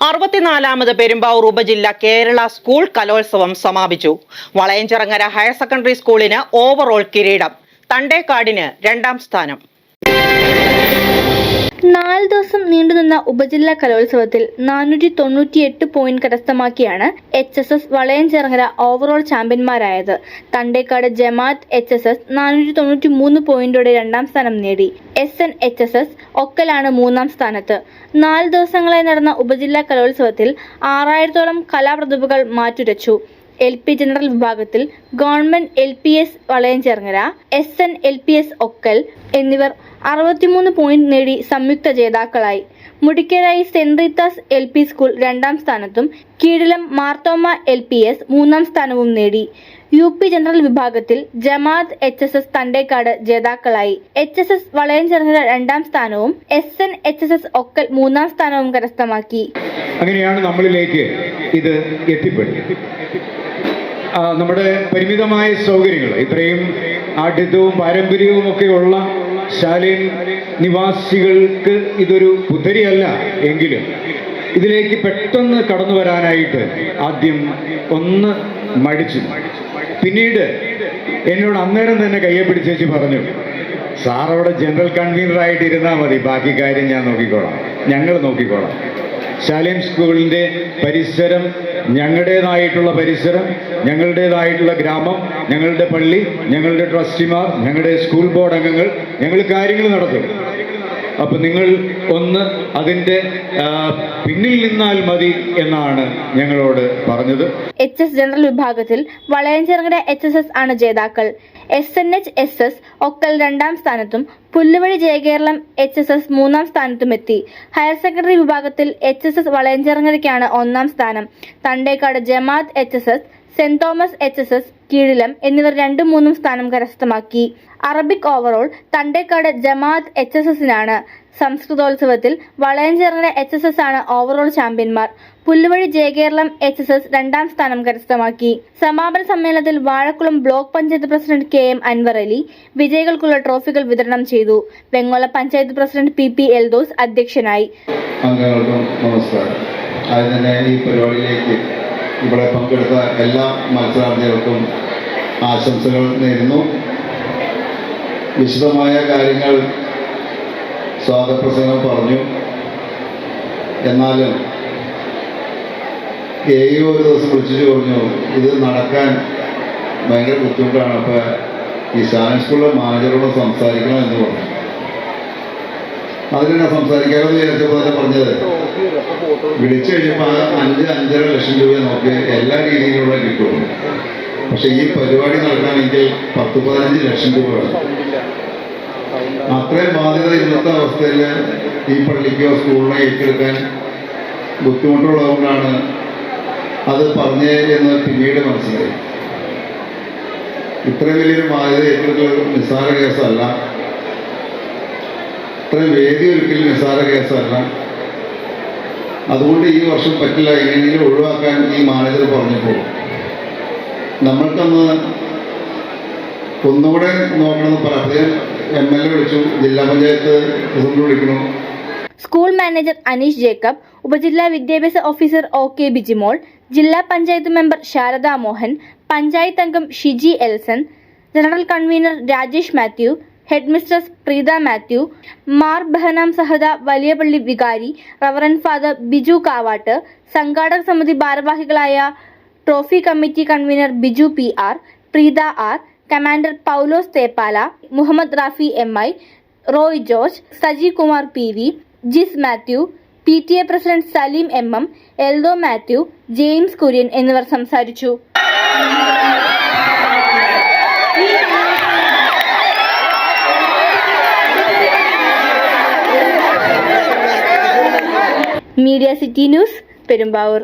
അറുപത്തിനാലാമത് പെരുമ്പാവൂർ ഉപജില്ല കേരള സ്കൂൾ കലോത്സവം സമാപിച്ചു. വളയഞ്ചിറങ്ങര ഹയർ സെക്കൻഡറി സ്കൂളിന് ഓവറോൾ കിരീടം. തണ്ടേക്കാടിന് രണ്ടാം സ്ഥാനം. നാല് ദിവസം നീണ്ടുനിന്ന ഉപജില്ലാ കലോത്സവത്തിൽ നാനൂറ്റി തൊണ്ണൂറ്റിയെട്ട് point കരസ്ഥമാക്കിയാണ് H S S Valayanchirangara overall ചാമ്പ്യന്മാരായത്. Thandekkad Jamath H S S നാനൂറ്റി തൊണ്ണൂറ്റി മൂന്ന് പോയിന്റോടെ രണ്ടാം സ്ഥാനം നേടി. S N H S S ഒക്കലാണ് മൂന്നാം സ്ഥാനത്ത്. നാല് ദിവസങ്ങളായി നടന്ന ഉപജില്ലാ കലോത്സവത്തിൽ ആറായിരത്തോളം കലാപ്രതിഭകൾ മാറ്റുരച്ചു. എൽ പി ജനറൽ വിഭാഗത്തിൽ government L P S Valayanchirangara S N L P S Okkal എന്നിവർ അറുപത്തിമൂന്ന് പോയിന്റ് നേടി സംയുക്ത ജേതാക്കളായി. Mudikkarai saint Rita's L P school രണ്ടാം സ്ഥാനത്തും Keezhillam Marthoma L P S മൂന്നാം സ്ഥാനവും നേടി. യു പി ജനറൽ വിഭാഗത്തിൽ Jamath H S S Thandekkad ജേതാക്കളായി. എച്ച് എസ് എസ് വളയഞ്ചിറങ്ങര രണ്ടാം സ്ഥാനവും S N H S S Okkal മൂന്നാം സ്ഥാനവും കരസ്ഥമാക്കി. അങ്ങനെയാണ് നമ്മളിലേക്ക് ഇത് എത്തിപ്പെടുന്നത് നമ്മുടെ പരിമിതമായ സൗകര്യങ്ങൾ. ഇത്രയും ആഢ്യത്വവും പാരമ്പര്യവും ഒക്കെ ഉള്ള ശാലീൻ നിവാസികൾക്ക് ഇതൊരു പുത്തരിയല്ല എങ്കിലും ഇതിലേക്ക് പെട്ടെന്ന് കടന്നു വരാനായിട്ട് ആദ്യം ഒന്ന് മടിച്ചു. പിന്നീട് എന്നോട് അന്നേരം തന്നെ കയ്യെ പിടിച്ചേച്ച് പറഞ്ഞു സാർ അവിടെ ജനറൽ കൺവീനറായിട്ട് ഇരുന്നാൽ മതി. ബാക്കി കാര്യം ഞാൻ നോക്കിക്കോളാം. ഞങ്ങൾ നോക്കിക്കോളാം. ശാലേം സ്കൂളിന്റെ പരിസരം ഞങ്ങളുടേതായിട്ടുള്ള പരിസരം ഞങ്ങളുടേതായിട്ടുള്ള ഗ്രാമം ഞങ്ങളുടെ പള്ളി ഞങ്ങളുടെ ട്രസ്റ്റിമാർ ഞങ്ങളുടെ സ്കൂൾ ബോർഡ് അംഗങ്ങൾ ഞങ്ങൾ കാര്യങ്ങൾ നടത്തും. അപ്പം നിങ്ങൾ ഒന്ന് അതിന്റെ പിന്നിൽ നിന്നാൽ മതി എന്നാണ് ഞങ്ങളോട് പറഞ്ഞത്. എച്ച് എസ് ജനറൽ വിഭാഗത്തിൽ വളയഞ്ചിറങ്ങര എച്ച് എസ് എസ് ആണ് ജേതാക്കൾ. S N H S S Okkal രണ്ടാം സ്ഥാനത്തും Pulluvazhi Jayakeralam H S S മൂന്നാം സ്ഥാനത്തും എത്തി. ഹയർ സെക്കൻഡറി വിഭാഗത്തിൽ എച്ച് എസ് എസ് വളയഞ്ചിറങ്ങരയ്ക്കാണ് ഒന്നാം സ്ഥാനം. Thandekkad Jamath H S S saint Thomas H S S Keezhillam എന്നിവർ രണ്ടും മൂന്നും സ്ഥാനം കരസ്ഥമാക്കി. Arabic overall Thandekkad Jamath H S എസിനാണ് സംസ്കൃതോത്സവത്തിൽ വളയഞ്ചേറിന് എച്ച് എസ് എസ് ആണ് overall ചാമ്പ്യന്മാർ Pulluvazhi Jayakeralam H S S രണ്ടാം സ്ഥാനം കരസ്ഥമാക്കി. സമാപന സമ്മേളനത്തിൽ Vazhakulam block panchayat president K M Anwar Ali വിജയികൾക്കുള്ള ട്രോഫികൾ വിതരണം ചെയ്തു. Vengola panchayat president P P Eldhose അധ്യക്ഷനായി. നമസ്കാരം. ഈ പരിപാടിയിലേക്ക് ഇവിടെ പങ്കെടുത്ത എല്ലാ മത്സരാർത്ഥികൾക്കും ആശംസകൾ നേരുന്നു. വിശദമായ കാര്യങ്ങൾ സ്വാഗതപ്രസംഗം പറഞ്ഞു. എന്നാലും ഏയോ ഒരു ദിവസം വിളിച്ചു പറഞ്ഞു ഇത് നടക്കാൻ ഭയങ്കര ബുദ്ധിമുട്ടാണ്. അപ്പോൾ ഈ ശാലൻ സ്കൂളിലെ മാനേജറോട് സംസാരിക്കണം എന്ന് പറഞ്ഞു. അതിനാണ് സംസാരിക്കാമെന്ന് വിചാരിച്ചപ്പോൾ തന്നെ പറഞ്ഞത്. വിളിച്ചു കഴിഞ്ഞപ്പോൾ ആ അഞ്ച് അഞ്ചര ലക്ഷം രൂപ നമുക്ക് എല്ലാ രീതിയിലുള്ള കിട്ടും. പക്ഷെ ഈ പരിപാടി നടക്കണമെങ്കിൽ പത്ത് പതിനഞ്ച് ലക്ഷം രൂപ വേണം. അത്രയും ബാധ്യത ഇന്നത്തെ അവസ്ഥയിൽ ഈ പള്ളിക്കോ സ്കൂളിനോ ഏറ്റെടുക്കാൻ ബുദ്ധിമുട്ടുള്ളതുകൊണ്ടാണ് അത് പറഞ്ഞേ എന്ന് പിന്നീട് മനസ്സിലായി. ഇത്ര വലിയൊരു ബാധ്യത ഏറ്റെടുക്കൽ നിസ്സാര കേസല്ല. ഇത്രയും വേദി ഒരിക്കലും നിസ്സാര കേസല്ല. അതുകൊണ്ട് ഈ വർഷം പറ്റില്ല. എങ്ങനെയെങ്കിലും ഒഴിവാക്കാൻ ഈ മാനേജർ പറഞ്ഞപ്പോൾ നമ്മൾക്കന്ന് ഒന്നുകൂടെ നോക്കണമെന്ന് പറയാം എം എൽ എ വിളിച്ചു. ജില്ലാ പഞ്ചായത്ത് പ്രസിഡന്റ് വിളിക്കണം സ്കൂൾ മാനേജർ അനീഷ് ജേക്കബ് ഉപജില്ലാ വിദ്യാഭ്യാസ ഓഫീസർ ഒ കെ ബിജിമോൾ ജില്ലാ പഞ്ചായത്ത് മെമ്പർ ശാരദാ മോഹൻ പഞ്ചായത്ത് അംഗം Shiji Elson general convener Rajesh Mathew head mistress Preetha Mathew Mar Bahanam Sahada Valiyapalli വികാരി റവറൻ ഫാദർ ബിജു കാവാട്ട് സംഘാടക സമിതി ഭാരവാഹികളായ trophy committee convener Biju P R Preetha R commander Paulose Theppala Muhammad Rafi M I Roy George Saji Kumar P V Jis Mathew P T A president Saleem M M Eldho Mathew James Kurian എന്നിവർ സംസാരിച്ചു. Media city news Perumbavoor